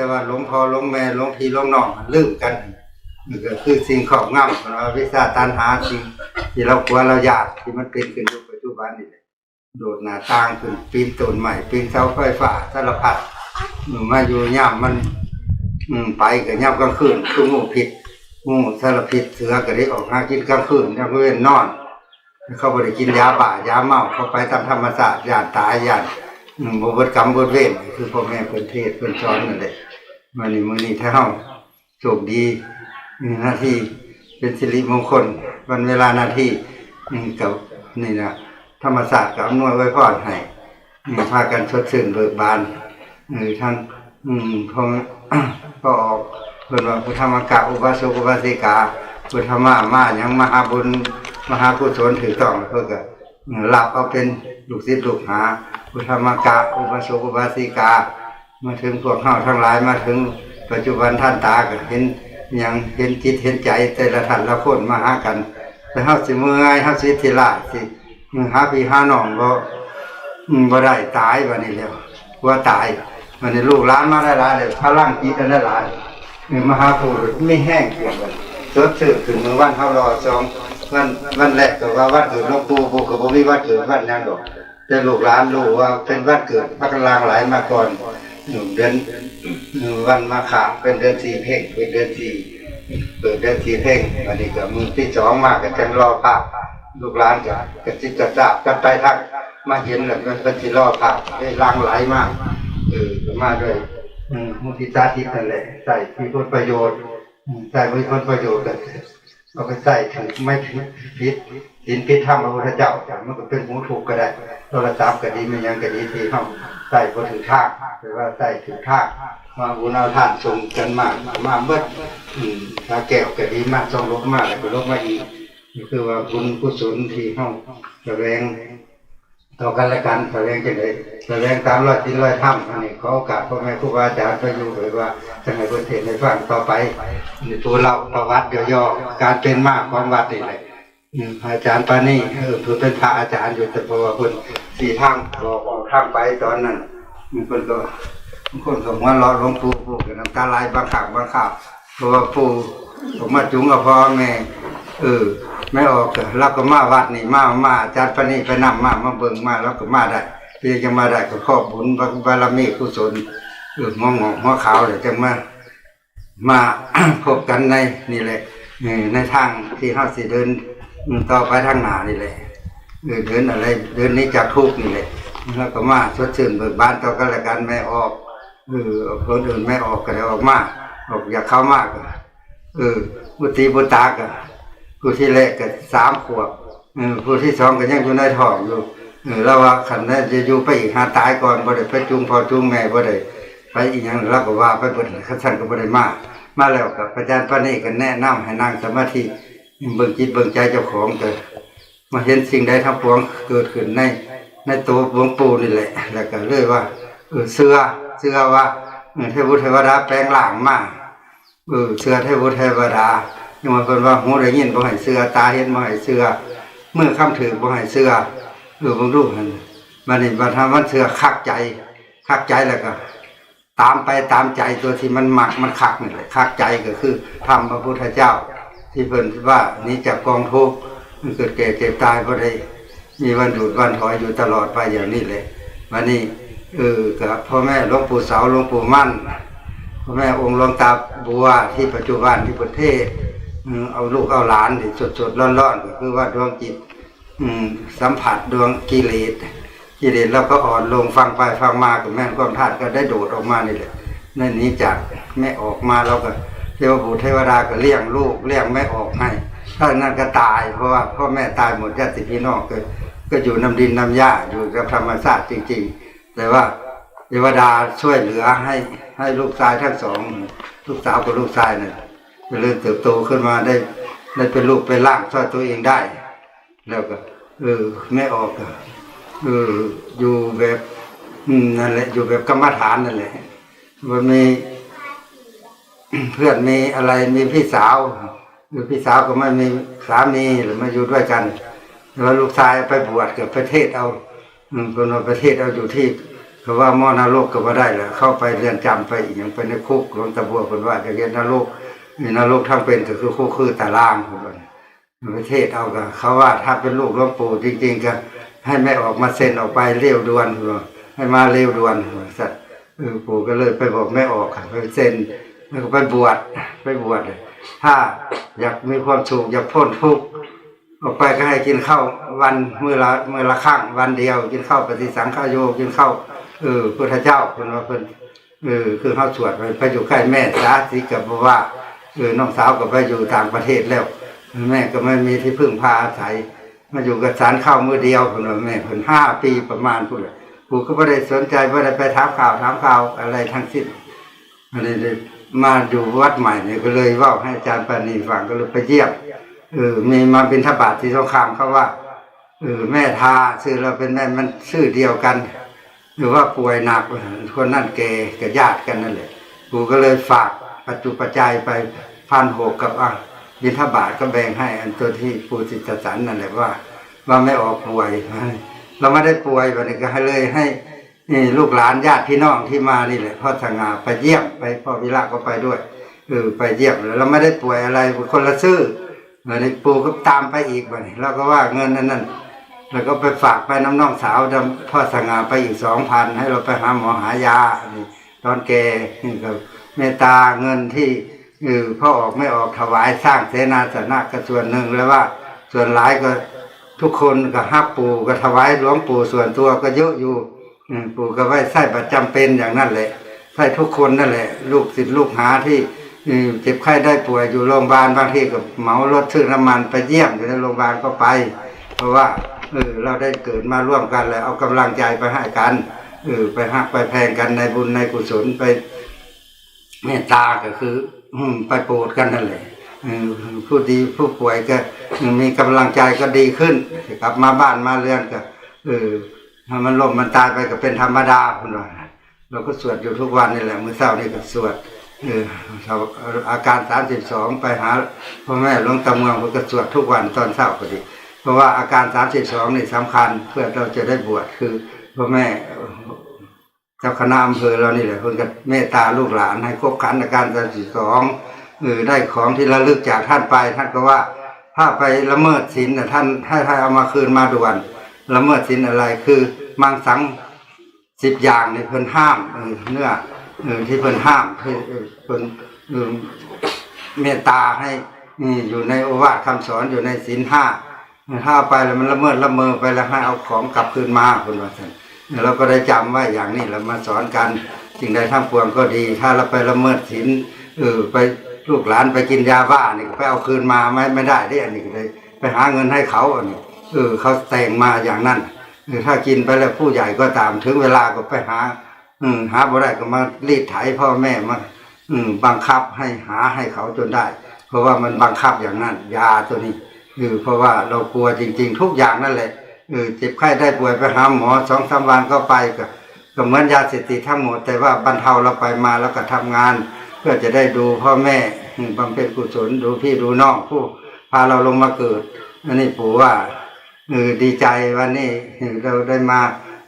แต่ว่าหลวงพ่อหลวงแม่หลวงพี่หลวงน้องลืมกันนี่ก็คือสิ่งของง่ำของเราวิชาตันหาสิ่งที่เรากลัวเราอยากที่มันเป็นขึ้นอยู่ปัจจุบันนี่แหละโดดหน้าต่างขึ้นปีนต้นใหม่ปีนเสาไฟฟ้าสารพัดหนูมาอยู่ย่ามมันอืมไปกับย่ามกลางคืนคืองูผิดงูสารพิษเสือก็ได้ออกหากินกลางคืนย่ามเว้นนอน เขาบ่ได้กินยาบ้ายาเมาเขาไปตามธรรมศาสตร์ยานตายยานอืมบ่เบิกรรมบิดเวรคือพ่อแม่เพิ่นเทศเพิ่นสอนนั่นแหละ มานี่มื้อนี้ถ้าเฮาโชคดีมีหน้าที่เป็นสิริมงคล วันเวลาหน้าที่อืมกับนี่นะธรรมศาสตร์ก็อำนวยไว้พรให้พากันสดชื่นเบิกบานเออทั้งอืมพอก็ออกเพิ่นว่าพุทธมกะอุบาสกอุบาสิกาพุทธมามาหยังมหาบุญมหากุศลถือต้องแล้วเพื่อก็รับเอาเป็นลูกศิษย์ลูกหาพุทธมกะอุปสมอุบาสิกา มาถึงพวกเฮาทั้งหลายมาถึงปัจจุบันท่านตาก็เห็นยังเห็นจิตเห็นใจแต่ละท่านละคนมาหากันแต่เฮาสิเมื่อยเฮาสิทีละสิหาพี่หาน้องบ่บ่ได้ตายบัดนี้แล้วว่าตายมันนี้ลูกหลานมาได้หลายเลยพลังจิตอันหลายๆนี่มหาภูรุไม่แห้งเกินบัดสดชื่นขึ้นเมื่อวันเฮารอสองวันวันแรกก็ว่าวันเกิดหลวงปู่ปู่ก็บ่มีวันเกิดวันหยังดอกแต่ลูกหลานรู้ว่าเป็นวันเกิดพระกลังหลายมาก่อน เดือนหนึ่งวันมาขามเป็นเดือนสี่เพ่งเป็นเดือนสี่เปิดเดือนสี่เพ่งวันนี้ก็มือที่สองมากก็จังรอภาพลูกหลานก็กระจิตกระซาบกันไปทักมาเห็นแล้วมันเป็นที่รอภาพได้ลางไหลมากเออมาด้วยอืมมุทิตาทิพย์นั่นแหละใส่ที่ผลประโยชน์ใส่มีผลประโยชน์กัน เอาไปใส่ถึงไม่ถึงพิษสินพิษธรรมพระพุทธเจ้าจ้ะมันก็เป็นหูถูกก็ได้โทรศัพท์ก็ดีมันยังก็ดีที่เขาใส่พอถึงท่าหรือว่าใส่ถึงท่ามาบุญเอาทานส่งกันมากมาเมื่อถ้าแก้วก็ดีมากต้องลบมากแล้วก็ลบมาอีกคือว่าบุญกุศลที่เขาแสดง ต่อกันและกันแสดงจะได้แสดงตามรอยที่รอยถ้ำอันนี้ขอโอกาสพ่อแม่ครูบาอาจารย์ไปอยู่เลยว่าจะให้ประเทศในฟังต่อไปนี่ตัวเราประวัติย่อๆการเป็นมากของวัดนี่แหละอาจารย์ปานี่เออเพิ่นเป็นพระอาจารย์อยู่แต่เพราะว่าเพิ่นสี่ทางบอกออกทางไปตอนนั้นมีคนก็บางคนก็หัวเราะหลวงปู่ปู่ก็น้ำตาไหลบางขางบางข่าวเพราะว่าปู่ผมมาจุงกับพ่อแม่เออ ไม่ออกก็เราก็มาวัดนี่มามาอาจารย์ปานี่ไปนำมามาเบิ่งมาแล้วก็มาได้เพียงจะมาได้ก็ขอบบุญบารมีกุศลเออมองงอหัวขาวเลยจังมามาพบกันในนี่แหละในทางที่เฮาสิเดินต่อไปทางหนานี่แหละเดินอะไรเดินนี้จากทุกนี่แหละแล้วก็มาสดชื่นเบิกบานต่อกันและกันไม่ออกเออคนอื่นไม่ออกก็ได้ออกมาออกอยากเข้ามากเออบุตรีบุตากะ ผู้ที่แรกก็สามขวบเออผู้ที่สองก็ยังอยู่ในท้องอยู่เออเราว่าขันนั้นจะอยู่ไปอีกหาตายก่อนบ่ได้ไปจุงพอจุงแม่บ่ได้ไปอีกอย่างเราก็ว่าไปเบิดขันสันก็บ่ได้มามาแล้วกับอาจารย์ปานี่ก็แนะนำให้นั่งสมาธิเบิ่งจิตเบิ่งใจเจ้าของเกิดมาเห็นสิ่งใดทั้งปวงเกิดขึ้นในในตัวหลวงปู่นี่แหละ แล้วก็เลยว่าเออเสื้อเสื้อว่าเทพบุเทวดาแปลงร่างมาเออเสื้อเทพบุเทวดา ยังมาเพิ่นว่าหูได้ยินบ่ให้เสื้อตาเห็นบ่ให้เสื้อมือค้ำถือบ่ให้เสื้อเออบ่รู้หั่นบัดนี้บัดทำมันเสื้อคักใจคักใจแล้วก็ตามไปตามใจตัวที่มันหมักมันคักนี่แหละคักใจก็คือทำพระพุทธเจ้า ที่เพิ่นว่านี้จากกองทุกข์มันเกิดแก่เจ็บตายเพราะได้มีวันหยุดวันถอยอยู่ตลอดไปอย่างนี้เลยวันนี้เออกับพ่อแม่หลวงปู่เสาหลวงปู่มั่นพ่อแม่องค์หลวงตาบัวที่ปัจจุบันที่ประเทศ เอาลูกเอาหลานที่สดๆร้อนๆก็คือว่าดวงจิตสัมผัสดวงกิเลสกิเลสเราก็อ่อนลงฟังไปฟังมากับแม่นความธาตุก็ได้โดดออกมานี่แหละนั่นนี้จากแม่ออกมาเราก็เทวบุตรเทวดาก็เลี้ยงลูกเลี้ยงแม่ออกให้ถ้านั้นก็ตายเพราะว่าพ่อแม่ตายหมดญาติพี่น้องก็ก็อยู่น้ำดินน้ำหญ้าอยู่กับธรรมชาติจริง ๆ แต่ว่าเทวดาช่วยเหลือให้ให้ลูกชายทั้งสอง ลูกสาวกับลูกชายเนี่ย เริญเติบโตขึ้นมาได้ได้เป็นลูกเป็นร่างช่วยตัวเองได้ แล้วก็ เออแม่ออกเอออยู่แบบนั่นแหละอยู่แบบกรรมฐานนั่นแหละมันมีเพื่อนมีอะไรมีพี่สาวหรือพี่สาวก็ไม่มีสามีหรือมาอยู่ด้วยกันแล้วลูกชายไปบวชกับประเทศเอาอืมเป็นประเทศเอาอยู่ที่ก็ว่ามอนรกก็บ่ได้แหละเข้าไปเรือนจำไปอย่างไปในคุกหลวงตาบัวเพิ่นว่าจะเรียนนรก นี่นรกทั้งเป็นก็คือคุกคือตารางเพิ่นประเทศเอาก็เขาว่าถ้าเป็นลูกหลวงปู่จริง ๆ ก็ ให้แม่ออกมาเซ็นออกไปเร็วด่วนให้มาเร็วด่วนสัตว์ปู่ก็เลยไปบอกแม่ออกค่ะไปเซ็นแล้วก็ไปบวชไปบวชถ้าอยากมีความสุขอยากพ้นทุกข์ออกไปก็ให้กินข้าววันเมื้อละมื้อละครั้งวันเดียว กินข้าวปฏิสังขายโยกินข้าวเออพุทธเจ้าเพิ่นว่าเพิ่นเออคือเฮาวสวดไปอยู่ใกล้แม่สาธิกับว่า เออน้องสาวก็ไปอยู่ต่างประเทศแล้ว แม่ก็ไม่มีที่พึ่งพาอาศัย มาอยู่กับสารข้าวมือเดียวเพิ่นแม่เพิ่นห้าปีประมาณพุ่นละกูก็บ่ได้สนใจบ่ได้ไปถามข่าวถามข่าวอะไรทั้งสิ้นอันนี้เลยมาอยู่วัดใหม่เนี่ยก็เลยว้าให้อาจารย์ปานีฟังก็เลยไปเยี่ยมเออมีมาเป็นทบาทที่สงครามเขาว่าเออแม่ทาชื่อเราเป็นแม่มันชื่อเดียวกัน หรือว่าป่วยหนักคนนั่นแกกับญาติกันนั่นแหละกูก็เลยฝาก ปัจจุปัจจัยไปพันหกกับอะบินทบาทก็แบ่งให้ อันตัวที่ปูติจสันนั่นแหละว่า ว่าไม่ออกป่วย เราไม่ได้ป่วยวันนี้ก็ให้เลยให้นี่ลูกหลานญาติพี่น้องที่มานี่แหละพ่อสง่าไปเยี่ยมไปพ่อวิระก็ไปด้วยเออไปเยี่ยมเลยเราไม่ได้ป่วยอะไรคนละชื่อแล้วนี่ปู่ก็ตามไปอีกบ่นี่เราก็ว่าเงินนั้นนั่นแล้วก็ไปฝากไปน้ำน้องสาวพ่อสง่าไปอีกสองพันให้เราไปหาหมอหายานี่ตอนแกนี่ก็ เมตตาเงินที่เออพ่อออกไม่ออกถวายสร้างเสนาสนะก็ส่วนหนึ่งแล้วว่า ส่วนหลายก็ทุกคนก็ฮับปู่ก็ถวายหลวงปู่ส่วนตัวก็เยอะอยู่ปู่ก็ไว้ใส่ประจำเป็นอย่างนั้นแหละใส่ทุกคนนั่นแหละ ลูกศิษย์ลูกหาที่อืมเจ็บไข้ได้ป่วยอยู่โรงพยาบาลบางทีก็เหมารถซื้อน้ำมันไปเยี่ยมอยู่ในโรงพยาบาลก็ไป เพราะว่าเออเราได้เกิดมาร่วมกันแล้วเอากำลังใจไปให้กันเออไปหักไปแพงกันในบุญในกุศลไป เมตตาก็คือ อืไปโปรดกันนั่นแหละผู้ดีผู้ป่วยก็มีกำลังใจก็ดีขึ้นกลับมาบ้านมาเรือนก็เออมันล้มมันตายไปก็เป็นธรรมดาคุณว่าเราก็สวดอยู่ทุกวันนี่แหละมื้อเช้านี่ก็สวดเอออาการสามสิบสองไปหาพ่อแม่หลวงตาเมืองผมก็สวดทุกวันตอนเช้าพอดีเพราะว่าอาการสามสิบสองนี่สำคัญเพื่อเราจะได้บวชคือพ่อแม่ เจ้าคณะอำเภอเรานี่แหละเพิ่นก็เมตตาลูกหลานให้ครบขันอาการสามสิสองเออได้ของที่ระลึกจากท่านไปท่านก็ว่า ถ้าไปละเมิดศีลน่ท่านให้ให้เอามาคืนมาด่วน ละเมิดศีลอะไรคือมังสังสิบอย่างในเพิ่นห้ามเออเนื้อเออที่เพิ่นห้ามที่เอเพิ่นเออเมตตาให้นี่อยู่ในโอวาทคำสอนอยู่ในศีลห้าถ้าเอาไปแล้วมันละเมิดละเมอไปแล้วให้เอาของกลับคืนมาคนว่าซั่น เราก็ได้จำไว้อย่างนี้แล้วมาสอนกันสิ่งใดทั้งปวงก็ดี ถ้าเราไปละเมิดศีลเออไปลูกหลานไปกินยาบ้านี่ไปเอาคืนมาไม่ไม่ได้เด้อันนี้เลยไปหาเงินให้เขาอันนี้เออเขาแต่งมาอย่างนั้นหรือถ้ากินไปแล้วผู้ใหญ่ก็ตามถึงเวลาก็ไปหา อืมหาบ่ได้ก็มารีดไถพ่อแม่มาอืมบังคับให้หาให้เขาจนได้ เพราะว่ามันบังคับอย่างนั้น ยาตัวนี้คือเพราะว่าเรากลัวจริง ๆ ทุกอย่างนั่นแหละ เออเจ็บไข้ได้ป่วยไปหาหมอสองสามวันก็ไปก็ก็เหมือนยาเสพติดทั้งหมด แต่ว่าบรรเทาเราไปมาแล้วก็ทำงาน เพื่อจะได้ดูพ่อแม่อืมบำเพ็ญกุศลดูพี่ดูน้องผู้พาเราลงมาเกิดอันนี้ปู่ว่าเออดีใจวันนี้เราได้มา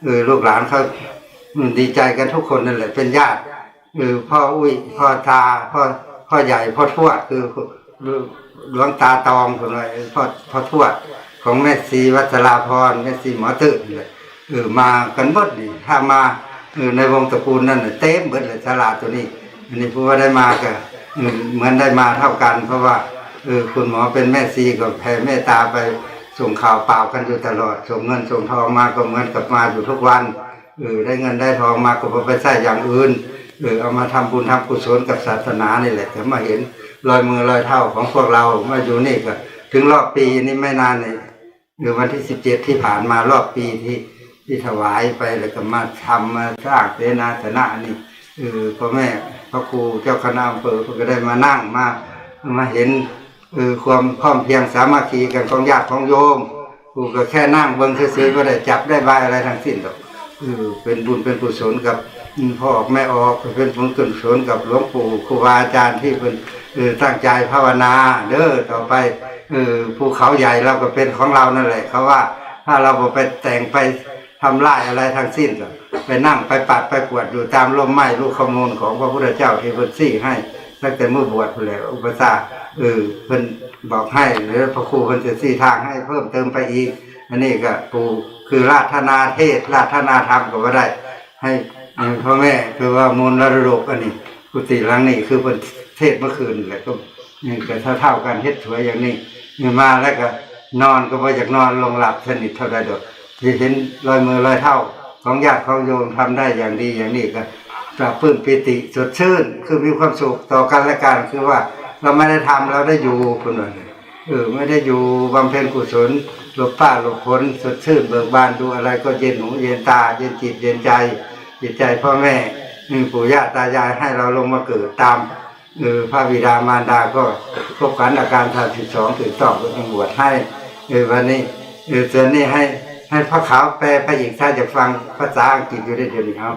เออลูกหลานเขาดีใจกันทุกคนนั่นแหละเป็นญาติเออพ่ออุ้ยพ่อตาพ่อพ่อใหญ่พ่อทวดคือหลวงตาตองคนไรพ่อพ่อทวด ของแม่ศรีวัชราพรแม่ศรีหมอตื่นเลยเออมากันเบิดนี่ถ้ามาเออในวงตระกูลนั่นน่ะเต็มเบิดเลยศาลาตัวนี้ อันนี้ผู้ว่าได้มาก็เออเหมือนได้มาเท่ากัน เพราะว่าเออคุณหมอเป็นแม่ซีก็แผ่เมตตาไปส่งข่าวเปล่ากันอยู่ตลอดส่งเงินส่งทองมาก็เหมือนกับมาอยู่ทุกวันเออได้เงินได้ทองมาก็บ่ไปใช้อย่างอื่นเออเอามาทำบุญทำกุศลกับศาสนานี่แหละแต่มาเห็นรอยมือรอยเท้าของพวกเรามาอยู่นี่ก็ถึงรอบปีนี่ไม่นานเลย หรือวันที่สิบเจ็ดที่ผ่านมารอบปีที่ที่ถวายไปแล้วก็มาทำมาสร้างเสนาสนะนี่เออพ่อแม่พระครูเจ้าคณะอำเภอก็ได้มานั่งมามาเห็นเออความพร้อมเพียงสามัคคีกันของญาติของโยมกูก็แค่นั่งเบิ่งซื่อก็ได้จับได้ใบอะไรทั้งสิ้นหรอกเออเป็นบุญเป็นกุศลกับพ่อออกแม่ออกเป็นบุญกุศลกับหลวงปู่ครูบาอาจารย์ที่เป็น เออตั้งใจภาวนาเด้อต่อไปเออภูเขาใหญ่เราก็เป็นของเรานั่นแหละเขาว่า ถ้าเราไปแต่งไปทำลายอะไรทั้งสิ้นก็ไปนั่งไปปัดไปกวดอยู่ตามลมไม้ลูกขมูลของพระพุทธเจ้าที่เพิ่นซี่ให้ตั้งแต่เมื่อบวชไปแล้วอุปสรรคเออเพิ่นบอกให้หรือพระครูเพิ่นจะซี่ทางให้เพิ่มเติมไปอีกอันนี้ก็ปูคือราธนาเทศราธนาธรรมก็ว่าได้ ให้พ่อแม่คือว่ามูลระดกอันนี้กุฏิหลังนี้คือเพิ่น เทศเมื่อคืนแหละก็นี่ก็เท่าเท่าๆกันเฮ็ดสวยอย่างนี้นี่มาแล้วก็นอนก็บ่อยากนอนลงหลับสนิทเท่าใดดอกที่เห็นรอยมือรอยเท้าของญาติของโยมทำได้อย่างดีอย่างนี้ก็ปราบปื้มปิติสดชื่นคือมีความสุขต่อกันและกันคือว่าเราไม่ได้ทำเราได้อยู่คนว่าเนี่ยเออไม่ได้อยู่บำเพ็ญกุศลหลบป้าหลบฝนสดชื่นเบิกบานดูอะไรก็เย็นหูเย็นตา เย็นจิตเย็นใจ จิตใจพ่อแม่ปู่ย่าตายายให้เราลงมาเกิดตาม เออพระบิดามารดาก็พบขันอาการทางสิบสองถึงตองก็ต้องบวชให้เออวันนี้เออเสือนี่ให้ให้พระขาวแปลไปอีกถ้าจะฟังภาษาอังกฤษอยู่ได้เดียวนี้ครับ